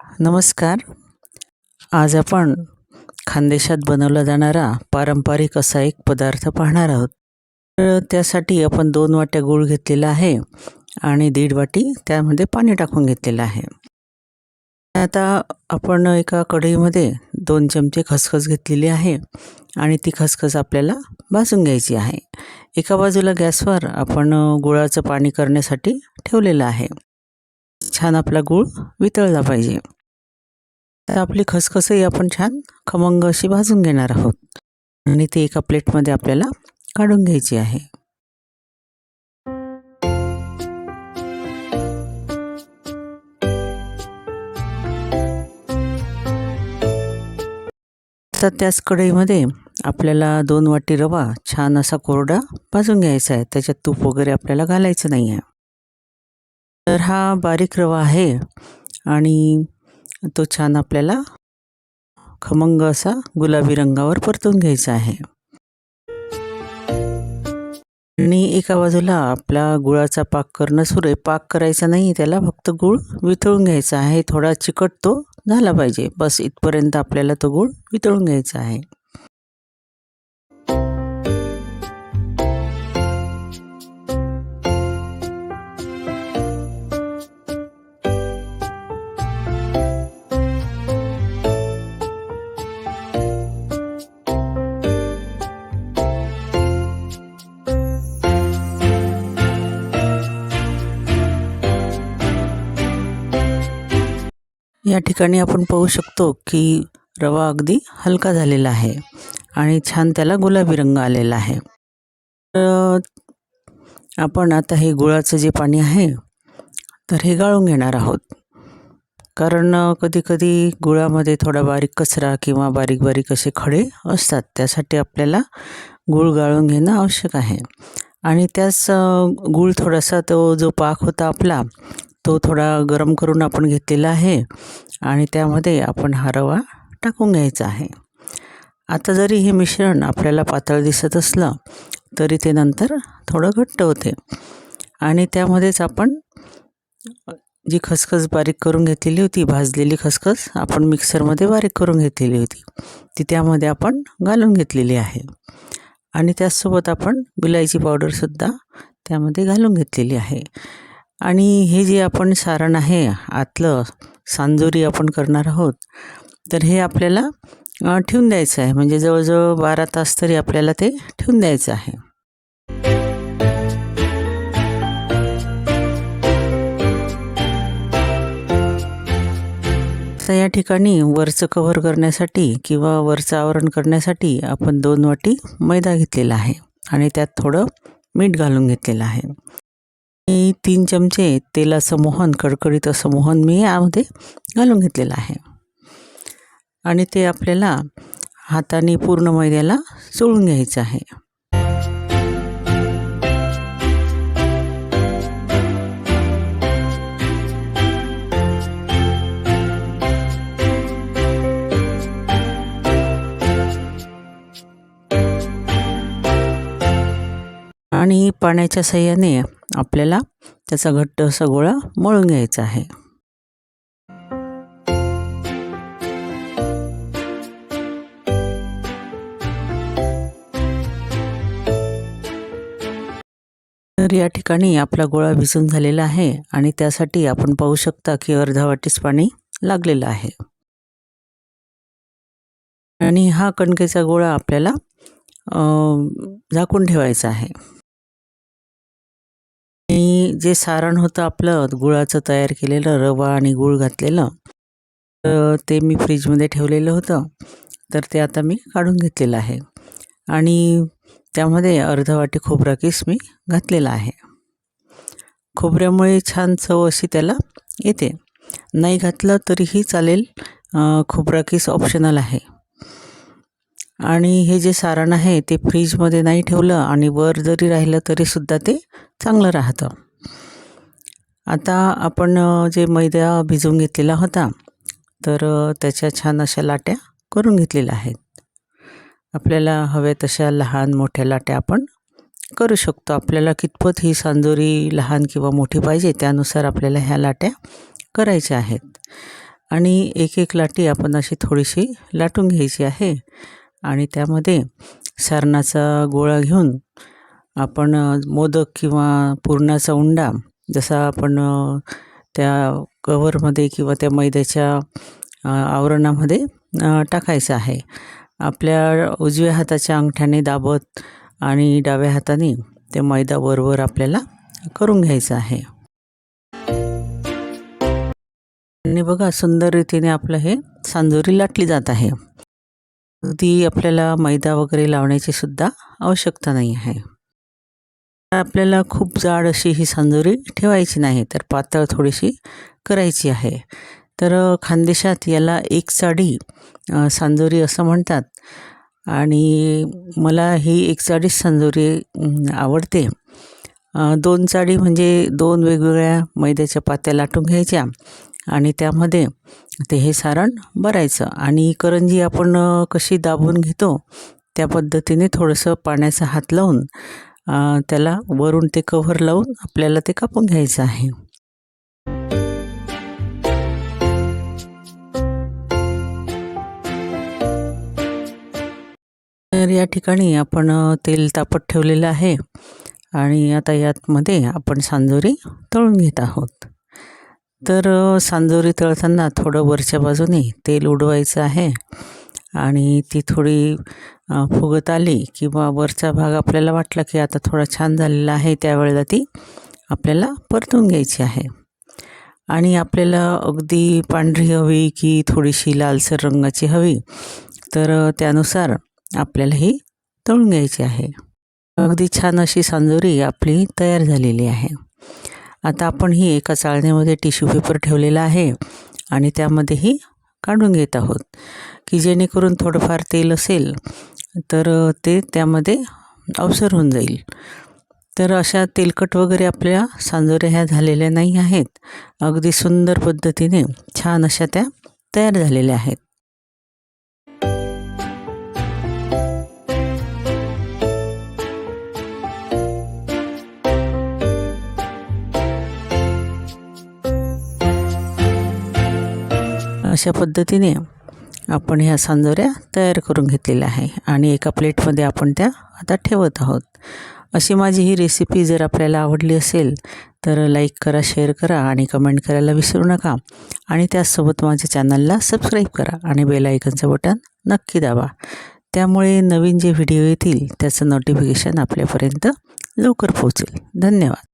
नमस्कार. आज आपण खानदेशात बनवला जाणारा पारंपरिक असा एक पदार्थ पाहणार आहोत. तर त्यासाठी आपण दोन वाट्या गूळ घेतलेला आहे आणि दीड वाटी त्यामध्ये पाणी टाकून घेतलेलं आहे. आता आपण एका कढईमध्ये दोन चमचे खसखस घेतलेली आहे आणि ती खसखस आपल्याला भाजून घ्यायची आहे. एका बाजूला गॅसवर आपण गुळाचं पाणी करण्यासाठी ठेवलेलं आहे. छान आपला गूळ वितळला पाहिजे. तर आपली खसखसही आपण छान खमंग अशी भाजून घेणार आहोत. आणि ती एका प्लेटमध्ये आपल्याला काढून घ्यायची आहे. तर त्याच कढईमध्ये आपल्याला दोन वाटी रवा छान असा कोरडा भाजून घ्यायचा आहे. त्याच्यात तूप वगैरे आपल्याला घालायचं नाही आहे तर हा बारीक रवा आहे आणि तो छान आपल्याला खमंग असा गुलाबी रंगावर परतून घ्यायचा आहे. आणि एका बाजूला आपला गुळाचा पाक करणं सुरू आहे. पाक करायचा नाही त्याला फक्त गूळ वितळून घ्यायचा आहे. थोडा चिकट तो झाला पाहिजे. बस इथपर्यंत आपल्याला तो गूळ वितळून घ्यायचा आहे. या ठिकाणी आपण पाहू शकतो की रवा अगदी हलका झालेला आहे आणि छान त्याला गुलाबी रंग आलेला आहे. तर आपण आता हे गुळाचं जे पाणी आहे तर हे गाळून घेणार आहोत. कारण कधीकधी गुळामध्ये थोडा बारीक कचरा किंवा बारीक बारीक असे खडे असतात त्यासाठी आपल्याला गूळ गाळून घेणं आवश्यक आहे. आणि त्याच गूळ थोडासा तो जो पाक होता आपला तो थोडा गरम करून आपण घेतलेला आहे आणि त्यामध्ये आपण हा रवा टाकून घ्यायचा आहे. आता जरी हे मिश्रण आपल्याला पातळ दिसत असलं तरी ते नंतर थोडं घट्ट होते. आणि त्यामध्येच आपण जी खसखस बारीक करून घेतलेली होती भाजलेली खसखस आपण मिक्सरमध्ये बारीक करून घेतलेली होती. ती त्यामध्ये आपण घालून घेतलेली आहे. आणि त्याचसोबत आपण बिलायची पावडरसुद्धा त्यामध्ये घालून घेतलेली आहे. आणि हे जे आपण सारण आहे आतलं सांजोरी आपण करणार आहोत तर हे आपल्याला ठेवून द्यायचं आहे. म्हणजे जवळजवळ बारा तास तरी आपल्याला ते ठेवून द्यायचं आहे. तर या ठिकाणी वरचं कव्हर करण्यासाठी किंवा वरचं आवरण करण्यासाठी आपण दोन वाटी मैदा घेतलेला आहे आणि त्यात थोडं मीठ घालून घेतलेलं आहे. आणि तीन चमचे तेलाचं मोहन कडकडीत असं मोहन मी यामध्ये घालून घेतलेलं आहे. आणि ते आपल्याला हाताने पूर्ण मैद्याला चोळून घ्यायचं आहे. आणि पाण्याच्या सहाय्याने आपल्याला त्याचा घट्ट असा गोळा मळून घ्यायचा आहे. तर या ठिकाणी आपला गोळा भिजून झालेला आहे आणि त्यासाठी आपण पाहू शकता की अर्धा वाटीस पाणी लागलेलं आहे. आणि हा कणकेचा गोळा आपल्याला झाकून ठेवायचा आहे. जे सारण होतं आपलं गुळाचं तयार केलेलं रवा आणि गूळ घातलेलं तर ते मी फ्रीजमध्ये ठेवलेलं होतं. तर ते आता मी काढून घेतलेलं आहे. आणि त्यामध्ये अर्धा वाटी खोबरा किस मी घातलेला आहे. खोबऱ्यामुळे छान चव अशी त्याला येते. नाही घातलं तरीही चालेल खोबरा किस ऑप्शनल आहे. आणि हे जे सारण आहे ते फ्रीजमध्ये नाही ठेवलं आणि वर जरी राहिलं तरीसुद्धा ते चांगलं राहतं. आता आपण जे मैदा भिजवून घेतलेला होता तर त्याच्या छान अशा लाट्या करून घेतलेल्या आहेत. आपल्याला हव्या तशा लहान मोठ्या लाट्या आपण करू शकतो. आपल्याला कितपत ही सांजोरी लहान किंवा मोठी पाहिजे त्यानुसार आपल्याला ह्या लाट्या करायच्या आहेत. आणि एक एक लाटी आपण अशी थोडीशी लाटून घ्यायची आहे आणि त्यामध्ये सारणाचा गोळा घेऊन आपण मोदक किंवा पुरणाचा उंडा जसा आपण त्या कवरमध्ये किंवा त्या मैद्याच्या आवरणामध्ये टाकायचं आहे. आपल्या उजव्या हाताच्या अंगठ्याने दाबत आणि डाव्या हाताने ते मैदा वरवर आपल्याला करून घ्यायचं आहे. आणि बघा सुंदर रीतीने आपलं हे सांजोरी लाटली जात आहे. ती आपल्याला मैदा वगैरे लावण्याची सुद्धा आवश्यकता नाही आहे. आपल्याला खूप जाड अशी ही सांजोरी ठेवायची नाही तर पातळ थोडीशी करायची आहे. तर खानदेशात याला एक चाडी सांजोरी असं म्हणतात. आणि मला ही एक चाडीच सांजोरी आवडते. दोन चाडी म्हणजे दोन वेगवेगळ्या मैद्याच्या पात्या लाटून घ्यायच्या आणि त्यामध्ये ते हे सारण भरायचं. आणि करंजी आपण कशी दाबून घेतो त्या पद्धतीने थोडंसं पाण्याचा हात लावून त्याला वरून ते कव्हर लावून आपल्याला ते कापून घ्यायचं आहे. तर या ठिकाणी आपण तेल तापत ठेवलेलं आहे आणि आता यातमध्ये आपण सांजोरी तळून घेत आहोत. तर सांजोरी तळताना थोडं वरच्या बाजूने तेल उडवायचं आहे. आणि ती थोडी फुगत आली किंवा वरचा भाग आपल्याला वाटला की आता थोडा छान झालेला आहे त्यावेळेला ती आपल्याला परतून घ्यायची आहे. आणि आपल्याला अगदी पांढरी हवी की थोडीशी लालसर रंगाची हवी तर त्यानुसार आपल्याला ही तळून घ्यायची आहे. अगदी छान अशी सांजोरी आपली तयार झालेली आहे. आता आपण ही एका चाळणीमध्ये टिश्यू पेपर ठेवलेला आहे आणि त्यामध्येही काढून घेत आहोत. की जेणेकरून थोडंफार तेल असेल तर ते त्यामध्ये अवसर होऊन जाईल. तर अशा तेलकट वगैरे आपल्या सांजोऱ्या ह्या झालेल्या नाही आहेत. अगदी सुंदर पद्धतीने छान अशा त्या तयार झालेल्या आहेत. अशा पद्धतीने आपण ह्या सांजोऱ्या तयार करून घेतलेल्या आहे आणि एका प्लेटमध्ये आपण त्या आता ठेवत आहोत. अशी माझी ही रेसिपी जर आपल्याला आवडली असेल तर लाईक करा शेअर करा आणि कमेंट करायला विसरू नका. आणि त्याचसोबत माझ्या चॅनलला सबस्क्राईब करा आणि बेल आयकनचं बटन नक्की दाबा. त्यामुळे नवीन जे व्हिडिओ येतील त्याचं नोटिफिकेशन आपल्यापर्यंत लवकर पोहोचेल. धन्यवाद.